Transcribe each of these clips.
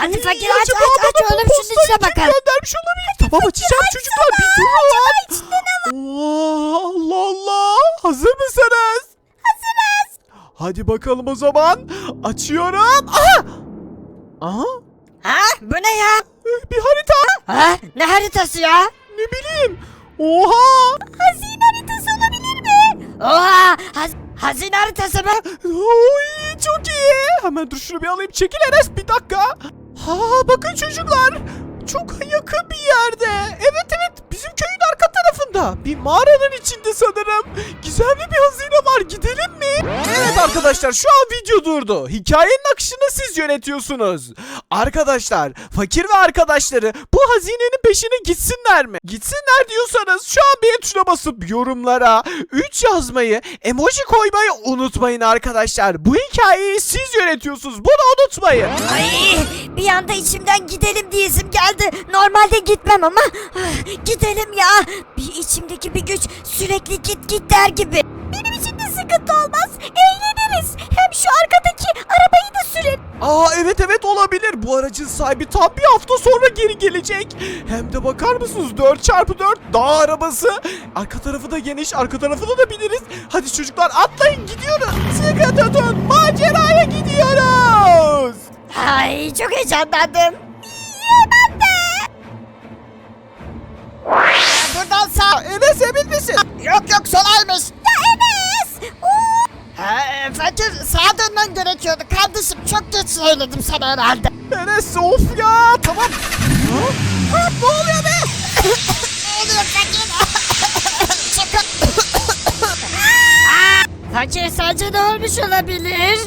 Hadi fakir aç acaba aç aç oğlum şunun içine bakalım. göndermiş olabilir. Tamam açacağım çocuklar bir durun. Oo, Allah Allah. Hazır mısınız? Hazırız. Hadi bakalım o zaman. Açıyorum. Aha. Aha. Ha bu ne ya? Bir harita. Ha ne haritası ya? Ne bileyim. Oha. Hazine haritası olabilir mi? Oha haz hazine haritası mı? Oy, çok iyi. Hemen dur şunu bir alayım. Çekil Enes bir dakika. Ha bakın çocuklar. Çok yakın bir yerde. Evet evet bizim köyün tarafında. Bir mağaranın içinde sanırım. Gizemli bir hazine var. Gidelim mi? Evet arkadaşlar şu an video durdu. Hikayenin akışını siz yönetiyorsunuz. Arkadaşlar fakir ve arkadaşları bu hazinenin peşine gitsinler mi? Gitsinler diyorsanız şu an bir tuşuna basıp yorumlara 3 yazmayı, emoji koymayı unutmayın arkadaşlar. Bu hikayeyi siz yönetiyorsunuz. Bunu unutmayın. Ay bir anda içimden gidelim diyesim geldi. Normalde gitmem ama ah, gidelim ya. Bir içimdeki bir güç sürekli git git der gibi. Benim için de sıkıntı olmaz. Eğleniriz. Hem şu arkadaki arabayı da sürerim. Aa evet evet olabilir. Bu aracın sahibi tam bir hafta sonra geri gelecek. Hem de bakar mısınız 4x4 dağ arabası. Arka tarafı da geniş. Arka tarafına da bineriz. Hadi çocuklar atlayın gidiyoruz. Sıkı tutun maceraya gidiyoruz. Ay çok heyecanlandım. Buradan sağ. Enes emin misin? Yok yok solaymış. Ya Enes. E, fakir sağa dönmen gerekiyordu kardeşim. Çok geç söyledim sana herhalde. Enes of ya tamam. Ha? Ha, ne oluyor be? Ne oluyor fakir? Çıkın. fakir sence ne olmuş olabilir?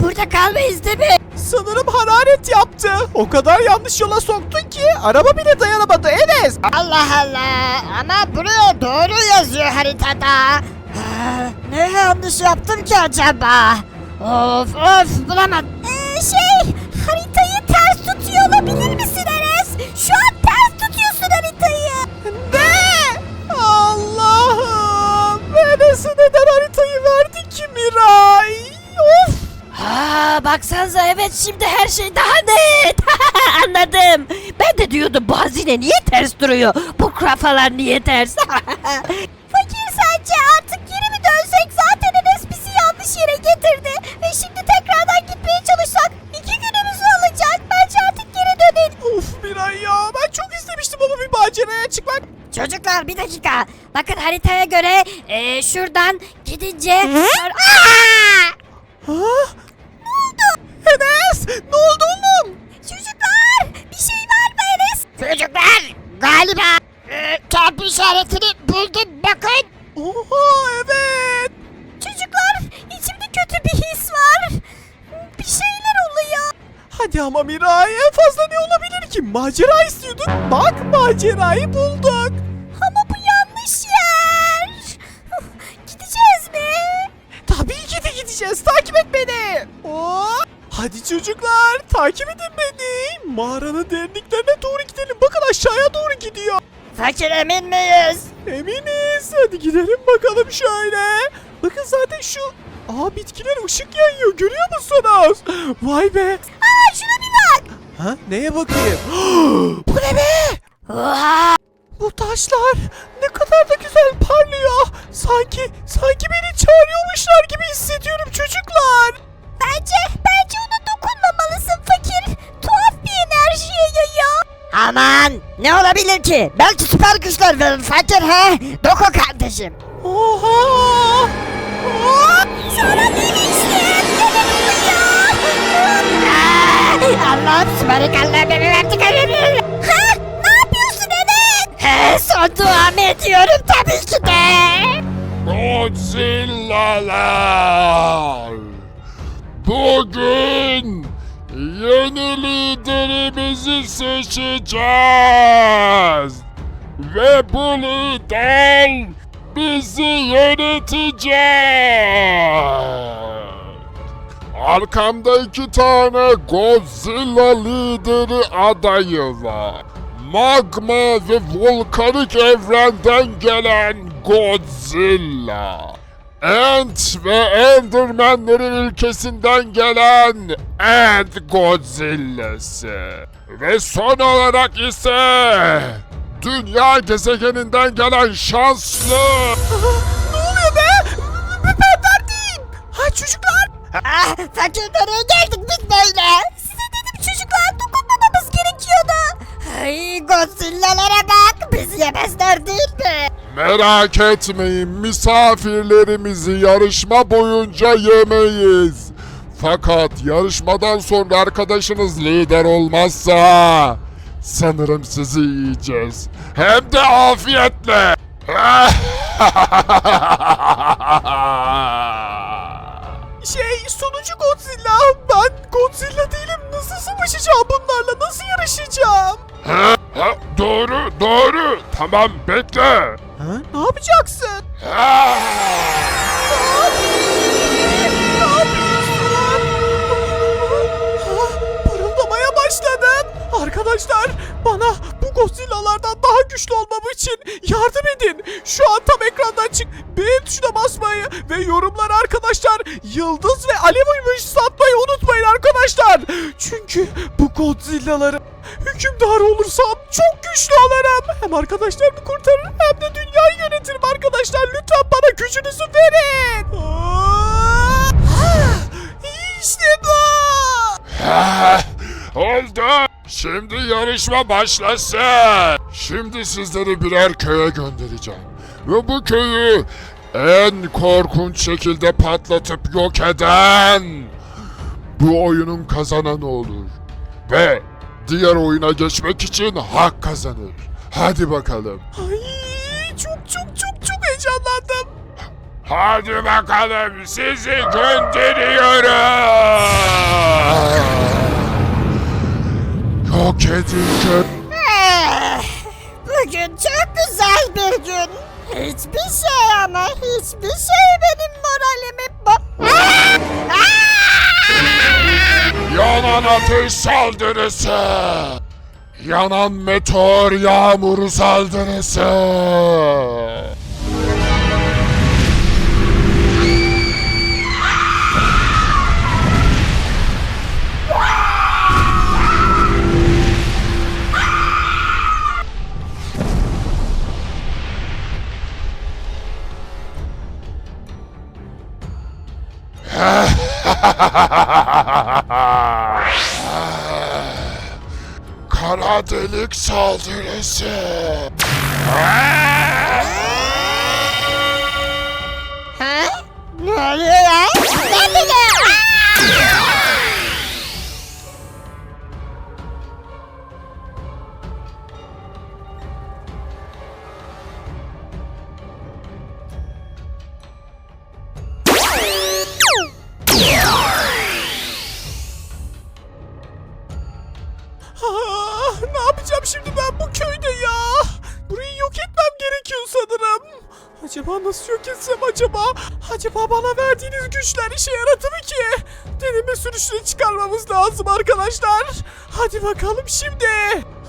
Burada kalmayız değil mi? Sanırım hararet yaptı. O kadar yanlış yola soktun ki araba bile dayanamadı Enes. Allah Allah. Ama buraya doğru yazıyor haritada. Ha, Ne yanlış yaptım ki acaba? Of of bulamadım. şey haritayı ters tutuyor olabilir misin Enes? Şu an ters tutuyorsun haritayı. Ne? Allah'ım. Enes'e neden haritayı verdi ki Miray? Ha baksanıza evet şimdi her şey daha net. Anladım. Ben de diyordum bu hazine niye ters duruyor? Bu krafalar niye ters? Fakir sence artık geri mi dönsek? Zaten Enes bizi yanlış yere getirdi. Ve şimdi tekrardan gitmeye çalışsak iki günümüzü alacak. Bence artık geri dönelim. Of Miray ya. Ben çok istemiştim ama bir maceraya çıkmak. Çocuklar bir dakika. Bakın haritaya göre e, şuradan gidince... Şur- Ha? Ne oldu? Enes ne oldu oğlum? Çocuklar bir şey var mı Enes? Çocuklar galiba e, kamp işaretini buldum bakın. Oha evet. Çocuklar içimde kötü bir his var. Bir şeyler oluyor. Hadi ama Miray en fazla ne olabilir ki? Macera istiyorduk. Bak macerayı bulduk. Hadi çocuklar takip edin beni. Mağaranın derinliklerine doğru gidelim. Bakın aşağıya doğru gidiyor. Fakir emin miyiz? Eminiz. Hadi gidelim bakalım şöyle. Bakın zaten şu Aa bitkiler ışık yayıyor görüyor musunuz? Vay be. Aa şuna bir bak. Ha neye bakayım? Bu ne be? Oha. Bu taşlar ne kadar da güzel parlıyor. Sanki sanki beni çağırıyormuşlar gibi hissediyorum çocuklar. Bence, bence ona dokunmamalısın fakir. Tuhaf bir enerji yayıyor. Aman ne olabilir ki? Belki süper güçler verir fakir he? Doku kardeşim. Oha! Hop! Sonra oluyor? Allah'ım süperik Allah'ım beni verdik Ha? Ne yapıyorsun Enes? He, son duamı ediyorum tabii ki de. Godzilla'lar! Bugün yeni liderimizi seçeceğiz. Ve bu lider bizi yönetecek. Arkamda iki tane Godzilla lideri adayı var. Magma ve volkanik evrenden gelen Godzilla. Ant ve Enderman'lerin ülkesinden gelen Ant Godzilla'sı. Ve son olarak ise Dünya gezegeninden gelen şanslı Ne oluyor be? Ben neredeyim? Ha çocuklar. Ah, fakir nereye geldik biz böyle? Size dedim çocuklar dokunmamamız gerekiyordu. Ay Godzilla'lara bak bizi yemezler değil mi? Merak etmeyin misafirlerimizi yarışma boyunca yemeyiz. Fakat yarışmadan sonra arkadaşınız lider olmazsa sanırım sizi yiyeceğiz. Hem de afiyetle. Şey sonucu Godzilla. Ben Godzilla değilim. Nasıl savaşacağım bunlarla? Nasıl yarışacağım? Ha, ha, doğru, doğru. Tamam, bekle. Ha? Ne yapacaksın? Ha. Ah, Parıldamaya başladın. Arkadaşlar bana bu Godzilla'lardan daha güçlü olmam için yardım edin. Şu an tam ekrandan çık. Beğen tuşuna basmayı ve yorumlar arkadaşlar yıldız ve alev emoji atmayı unutmayın arkadaşlar. Çünkü bu Godzilla'ları hükümdar olursam çok güçlü olurum. Hem arkadaşlarımı kurtarırım hem de dünyayı yönetirim arkadaşlar. Lütfen bana gücünüzü verin. Ah, İşte bu. Oldu. Şimdi yarışma başlasın. Şimdi sizleri birer köye göndereceğim. Ve bu köyü en korkunç şekilde patlatıp yok eden bu oyunun kazananı olur. Ve diğer oyuna geçmek için hak kazanır. Hadi bakalım. Ay çok çok çok çok heyecanlandım. Hadi bakalım sizi gönderiyorum. Yok. Ah, Bugün çok güzel bir gün. Hiçbir şey ama hiçbir şey benim moralimi bo... Ah! Yanan ateş saldırısı. Yanan meteor yağmuru saldırısı. Kara saldırısı. Ne yapacağım şimdi ben bu köyde ya? Burayı yok etmem gerekiyor sanırım. Acaba nasıl yok etsem acaba? Acaba bana verdiğiniz güçler işe yaradı mı ki? Deneme sürüşüne çıkarmamız lazım arkadaşlar. Hadi bakalım şimdi.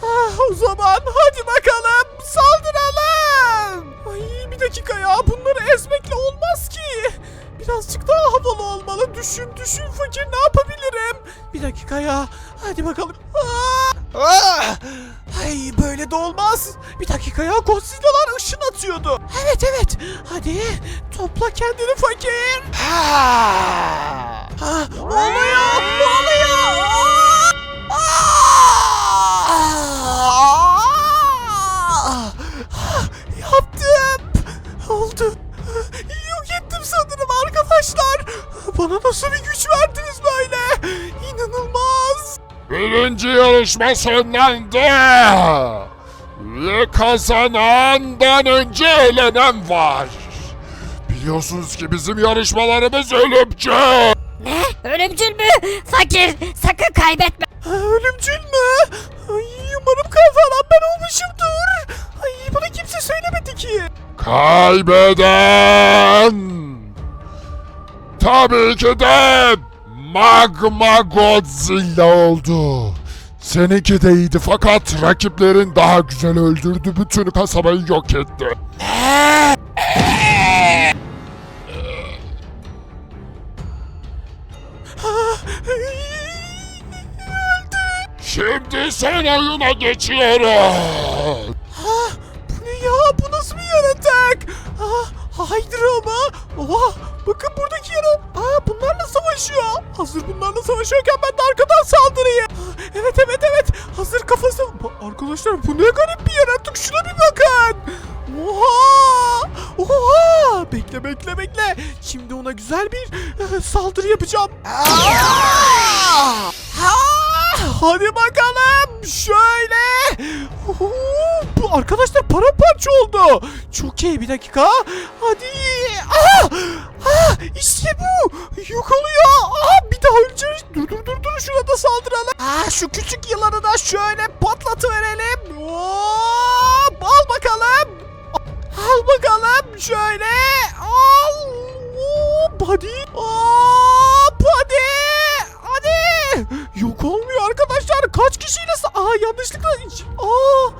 Ah, o zaman hadi bakalım saldıralım. Ay bir dakika ya bunları ezmekle olmaz ki. Birazcık daha havalı olmalı. Düşün düşün fakir ne yapabilirim? Bir dakika ya. Hadi bakalım. Aa! Ah! Ay böyle de olmaz. Bir dakika ya Godzilla'lar ışın atıyordu. Evet evet. Hadi topla kendini fakir. Ha! Ha, oluyor. Oluyor? Aa! Yaptım. Oldu. Yok ettim sanırım arkadaşlar. Bana nasıl bir Birinci yarışma sonlandı. Ve kazanandan önce eğlenen var. Biliyorsunuz ki bizim yarışmalarımız ölümcül. Ne? Ölümcül mü? Fakir sakın kaybetme. Ha, ölümcül mü? Ay, umarım kazanan ben olmuşumdur. Ay, bana kimse söylemedi ki. Kaybeden tabii ki de Magma Godzilla oldu. Seninki de iyiydi fakat rakiplerin daha güzel öldürdü. Bütün kasabayı yok etti. Şimdi son oyuna geçiyoruz. Ha, bu ne ya? Bu nasıl bir yaratık? Ha, Hydra mı? Oha, bakın buradaki yara. Aa, bunlarla savaşıyor. Hazır bunlarla savaşıyorken ben de arkadan saldırayım. Evet evet evet. Hazır kafası. Arkadaşlar bu ne garip bir yaratık. Şuna bir bakın. Oha! Oha! Bekle bekle bekle. Şimdi ona güzel bir e, saldırı yapacağım. Hadi bakalım. Şöyle. Oho, Bu arkadaşlar paramparça oldu. Çok iyi bir dakika. Hadi. Aa! Aa! İşte bu. Yok oluyor. Aa, bir daha öleceğiz. Dur dur dur dur. Şuna da saldıralım. Aa, şu küçük yılanı da şöyle patlatıverelim. Hop! Al bakalım. Al bakalım şöyle. Al. Hop hadi. Hop hadi. Hadi. Yok olmuyor arkadaşlar. Kaç kişiyle Aa yanlışlıkla. Aa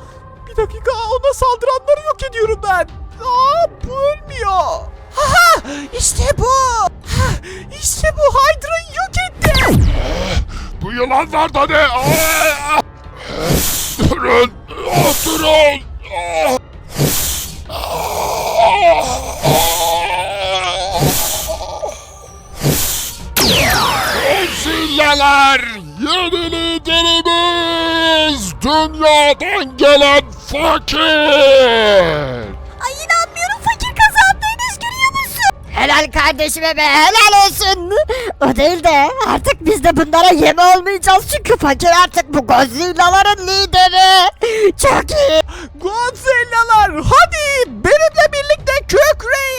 bir dakika ona saldıranları yok ediyorum ben. Aa bu. Haha işte bu. Ha, İşte bu Hydra'yı yok etti. Bu yılanlar da ne? Aa! Durun. Aa, Durun. Aa! Godzillalar yeni liderimiz dünyadan gelen fakir. Kardeşime be helal olsun. O değil de artık biz de bunlara yem olmayacağız çünkü fakir artık bu Godzilla'ların lideri. Çok iyi. Godzilla'lar hadi benimle birlikte kükreyin.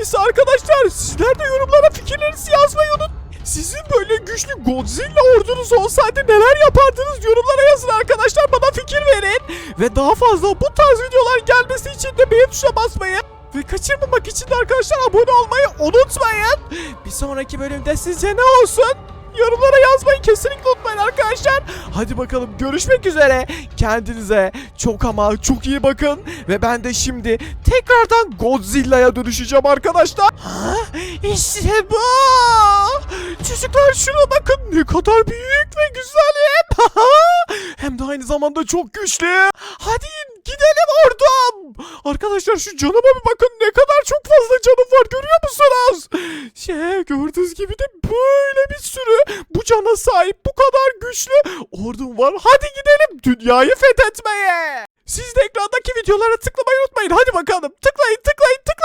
Önemlisi arkadaşlar sizler de yorumlara fikirlerinizi yazmayı unutmayın. Sizin böyle güçlü Godzilla ordunuz olsaydı neler yapardınız yorumlara yazın arkadaşlar bana fikir verin. Ve daha fazla bu tarz videolar gelmesi için de beğen tuşuna basmayı ve kaçırmamak için de arkadaşlar abone olmayı unutmayın. Bir sonraki bölümde sizce ne olsun? Yorumlara yazmayı kesinlikle unutmayın arkadaşlar. Hadi bakalım görüşmek üzere. Kendinize çok ama çok iyi bakın. Ve ben de şimdi tekrardan Godzilla'ya dönüşeceğim arkadaşlar. Ha? İşte bu. Çocuklar şuna bakın ne kadar büyük ve güzelim. Hem de aynı zamanda çok güçlü. Hadi gidelim ordum. Arkadaşlar şu canıma bir bakın ne kadar çok fazla canım var görüyor musunuz? Şey gördüğünüz gibi de böyle bir sürü bu cana sahip bu kadar güçlü ordum var. Hadi gidelim dünyayı fethetmeye. Siz de ekrandaki videolara tıklamayı unutmayın. Hadi bakalım tıklayın tıklayın tıklayın.